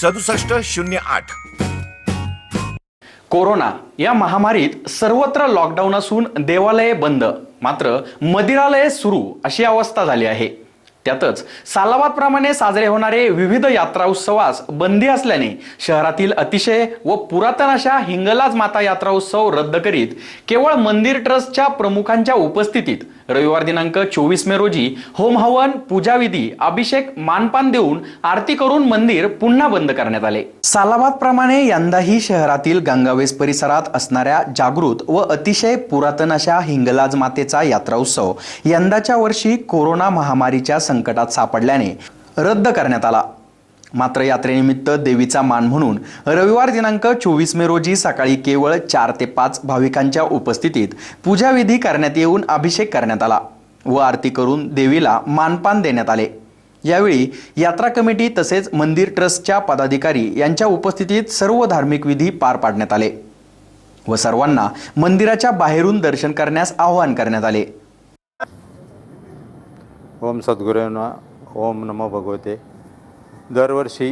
सदुसष्ट शून्य आठ. कोरोना या महामारीत सर्वत्र लॉकडाऊन असून देवालये बंद. मात्र मदिरालये सुरू अशी अवस्था झाली आहे. त्यातच सालाबाद प्रमाणे साजरे होणारे विविध यात्रा उत्सवास बंदी असल्याने शहरातील अतिशय व पुरातन अशा हिंगलाज माता यात्रा उत्सव रद्द करीत केवळ मंदिर ट्रस्टच्या प्रमुखांच्या उपस्थितीत रविवार दिनांक चोवीस मे रोजी होम हवन पूजाविधी अभिषेक मानपान देऊन आरती करून मंदिर पुन्हा बंद करण्यात आले. सालाबाद प्रमाणे यंदाही शहरातील गंगावेस परिसरात असणाऱ्या जागृत व अतिशय पुरातन अशा हिंगलाज मातेचा यात्रा उत्सव यंदाच्या वर्षी कोरोना महामारीच्या संकटात सापडल्याने रद्द करण्यात आला. मात्र यात्रेनिमित्त देवीचा मान म्हणून रविवार दिनांक चोवीस मे रोजी सकाळी केवळ चार ते पाच भाविकांच्या उपस्थितीत पूजाविधी करण्यात येऊन अभिषेक करण्यात आला व आरती करून देवीला मानपान देण्यात आले. यावेळी यात्रा कमिटी तसेच मंदिर ट्रस्टच्या पदाधिकारी यांच्या उपस्थितीत सर्व धार्मिक विधी पार पाडण्यात आले व सर्वांना मंदिराच्या बाहेरून दर्शन करण्यास आवाहन करण्यात आले. ओम सद्गुरूंना ओम नमो भगवते. दरवर्षी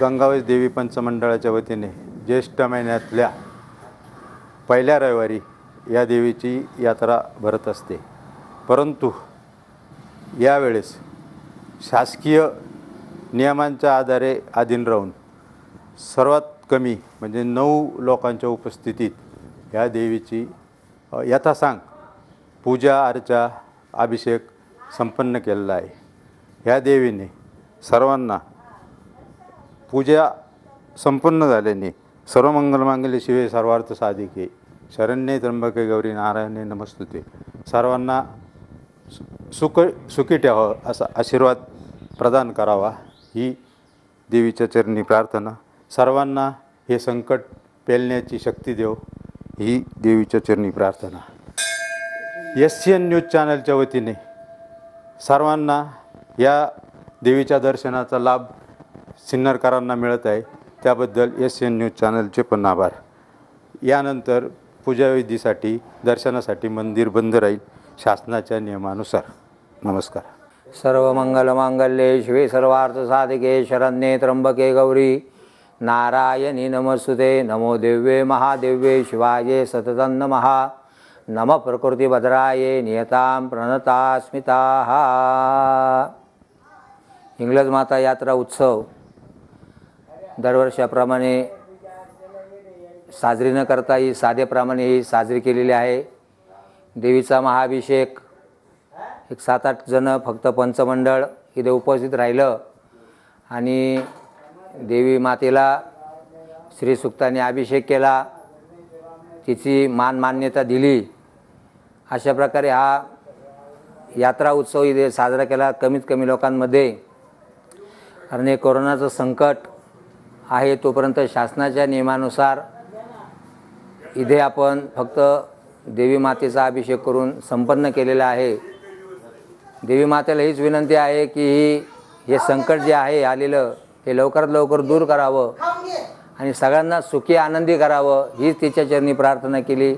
गंगावेश देवी पंचमंडळाच्या वतीने ज्येष्ठ महिन्यातल्या पहिल्या रविवारी या देवीची यात्रा भरत असते. परंतु यावेळेस शासकीय नियमांच्या आधारे अधीन राहून सर्वात कमी म्हणजे नऊ लोकांच्या उपस्थितीत या देवीची यथासांग पूजा अर्चा अभिषेक संपन्न केलेला आहे. ह्या देवीने सर्वांना पूजा संपन्न झाल्याने सर्व मंगलमांगल्य शिवे सर्वार्थ साधिके. शरण्ये त्र्यंबके गौरी नारायणे नमस्तुते. सर्वांना सु- सुख सुखी ठेवावं असा आशीर्वाद प्रदान करावा ही देवीच्या चरणी प्रार्थना. सर्वांना हे संकट पेलण्याची शक्ती देव ही देवीच्या चरणी प्रार्थना. एस सी एन न्यूज चॅनलच्या वतीने सर्वांना या देवीच्या दर्शनाचा लाभ सिन्नरकरांना मिळत आहे. त्याबद्दल एस एन न्यूज चॅनलचे पण आभार. यानंतर पूजाविधीसाठी दर्शनासाठी मंदिर बंद राहील शासनाच्या नियमानुसार. नमस्कार. सर्व मंगलमांगलेश शिवे सर्वार्थ साधिके शरण्ये त्र्यंबके गौरी. नारायणी नमस्तुते नमो देव्ये महादेव्ये शिवाये सततं महा नम प्रकृतिभद्राये नियतां प्रणता स्मिताः। इंग्लज माता यात्रा उत्सव दरवर्षाप्रमाणे साजरी न करता ही साधेप्रमाणे ही साजरी केलेली आहे. देवीचा महाअभिषेक एक सात आठ जणं फक्त पंचमंडळ इथे उपस्थित राहिलं आणि देवी मातेला श्रीसुक्ताने अभिषेक केला. तिची मान मान्यता दिली. अशा प्रकारे हा यात्रा उत्सव इथे साजरा केला. कमीत कमी लोकांमध्ये कारण हे कोरोनाचं संकट आहे तोपर्यंत शासनाच्या नियमानुसार इथे आपण फक्त देवी मातेचा अभिषेक करून संपन्न केलेला आहे. देवी मातेला हीच विनंती आहे की ही हे संकट जे आहे आलेलं हे लवकरात लवकर दूर करावं आणि सगळ्यांना सुखी आनंदी करावं हीच तिच्या चरणी प्रार्थना केली.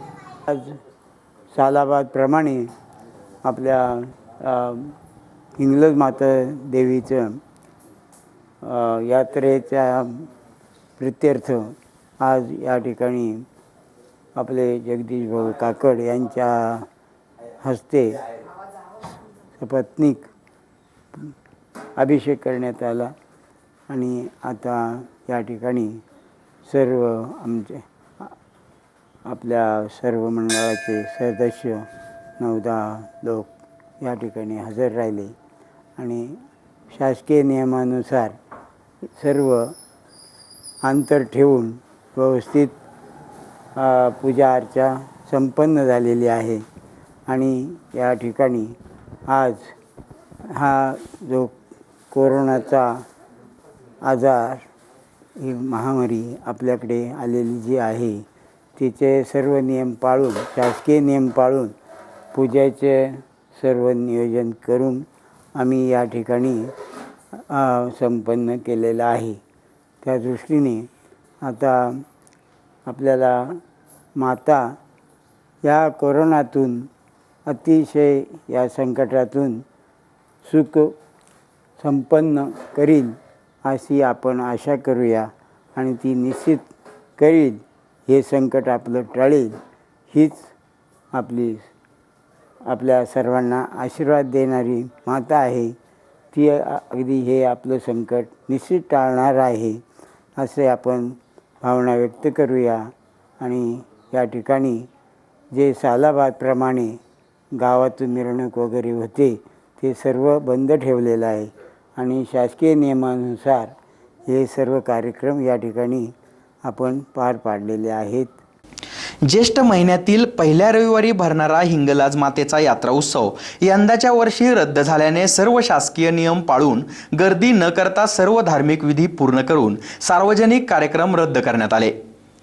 सालाबादप्रमाणे आपल्या अ, इंग्लज माता देवीचं यात्रेच्या प्रित्यर्थ आज या ठिकाणी आपले जगदीश भाऊ काकड यांच्या हस्ते सपत्नीक अभिषेक करण्यात आला. आणि आता या ठिकाणी सर्व आमचे आपल्या सर्व मंडळाचे सदस्य नऊ दहा लोक या ठिकाणी हजर राहिले आणि शासकीय नियमानुसार सर्व अंतर ठेवून व्यवस्थित पूजा अर्चा संपन्न झालेली आहे. आणि या ठिकाणी आज हा जो कोरोनाचा आजार ही महामारी आपल्याकडे आलेली जी आहे तिचे सर्व नियम पाळून शासकीय नियम पाळून पूजेचे सर्व नियोजन करून आम्ही या ठिकाणी संपन्न केलेलं आहे. त्या दृष्टीने आता आपल्याला माता या कोरोनातून अतिशय या संकटातून सुख संपन्न करील अशी आपण आशा करूया आणि ती निश्चित करील. हे संकट आपलं टळेल हीच आपली आपल्या सर्वांना आशीर्वाद देणारी माता आहे. ती अगदी हे आपलं संकट निश्चित टाळणार आहे असे आपण भावना व्यक्त करूया. आणि या ठिकाणी जे सालाबादप्रमाणे गावातून मिरवणूक वगैरे होते ते सर्व बंद ठेवलेलं आहे. आणि शासकीय नियमानुसार हे सर्व कार्यक्रम या ठिकाणी आपण पार पाडलेले आहेत. ज्येष्ठ महिन्यातील पहिल्या रविवारी भरणारा हिंगलाज मातेचा यात्रा उत्सव यंदाच्या वर्षी रद्द झाल्याने सर्व शासकीय नियम पाळून गर्दी न करता सर्व धार्मिक विधी पूर्ण करून सार्वजनिक कार्यक्रम रद्द करण्यात आले.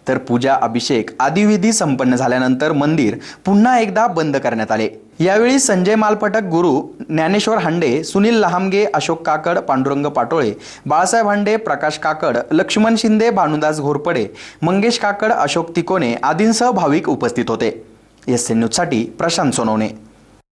तर पूजा अभिषेक आदी विधी संपन्न झाल्यानंतर मंदिर पुन्हा एकदा बंद करण्यात आले. यावेळी संजय मालपटक गुरु ज्ञानेश्वर हांडे सुनील लहामगे अशोक काकड पांडुरंग पाटोळे बाळासाहेब हांडे प्रकाश काकड लक्ष्मण शिंदे भानुदास घोरपडे मंगेश काकड अशोक तिकोने आदींसह भाविक उपस्थित होते. एस एन न्यूजसाठी प्रशांत सोनवणे.